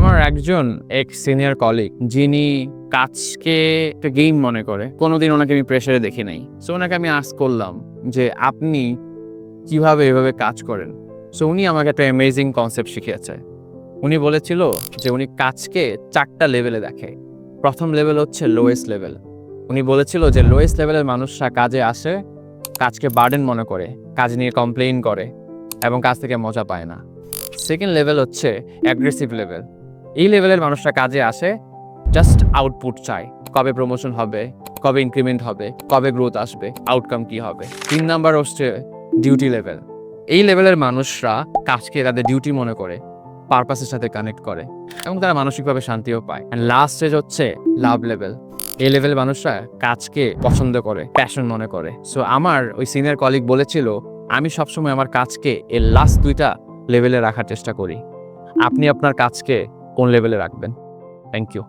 আমার একজন এক সিনিয়র কলিগ যিনি কাজকে একটা গেম মনে করে। কোনোদিন ওনাকে আমি প্রেশারে দেখি নাই। সো ওনাকে আমি আস করলাম যে, আপনি কীভাবে এভাবে কাজ করেন? সো উনি আমাকে একটা অ্যামেজিং কনসেপ্ট শিখিয়েছে। উনি বলেছিল যে, উনি কাজকে চারটা লেভেলে দেখে। প্রথম লেভেল হচ্ছে লোয়েস্ট লেভেল উনি বলেছিল যে লোয়েস্ট লেভেলের মানুষরা কাজে আসে, কাজকে বার্ডেন মনে করে, কাজ নিয়ে কমপ্লেইন করে এবং কাজ থেকে মজা পায় না। সেকেন্ড লেভেল হচ্ছে অ্যাগ্রেসিভ লেভেল এই লেভেলের মানুষরা কাজে আসে জাস্ট আউটপুট চায়। কবে প্রমোশন হবে, কবে ইনক্রিমেন্ট হবে, কবে গ্রোথ আসবে আউটকাম কি হবে। তিন নাম্বার হচ্ছে ডিউটি লেভেল এই লেভেলের মানুষরা কাজকে তাদের ডিউটি মনে করে পারপাসের সাথে কানেক্ট করে, এবং তারা মানসিকভাবে শান্তিও পায়। অ্যান্ড লাস্ট স্টেজ হচ্ছে লাভ লেভেল এই লেভেলের মানুষরা কাজকে পছন্দ করে প্যাশন মনে করে। সো আমার ওই সিনিয়র কলিগ বলেছিল, আমি সবসময় আমার কাজকে এর লাস্ট দুইটা লেভেলে রাখার চেষ্টা করি। আপনি আপনার কাজকে কোন লেভেলে রাখবেন থ্যাংক ইউ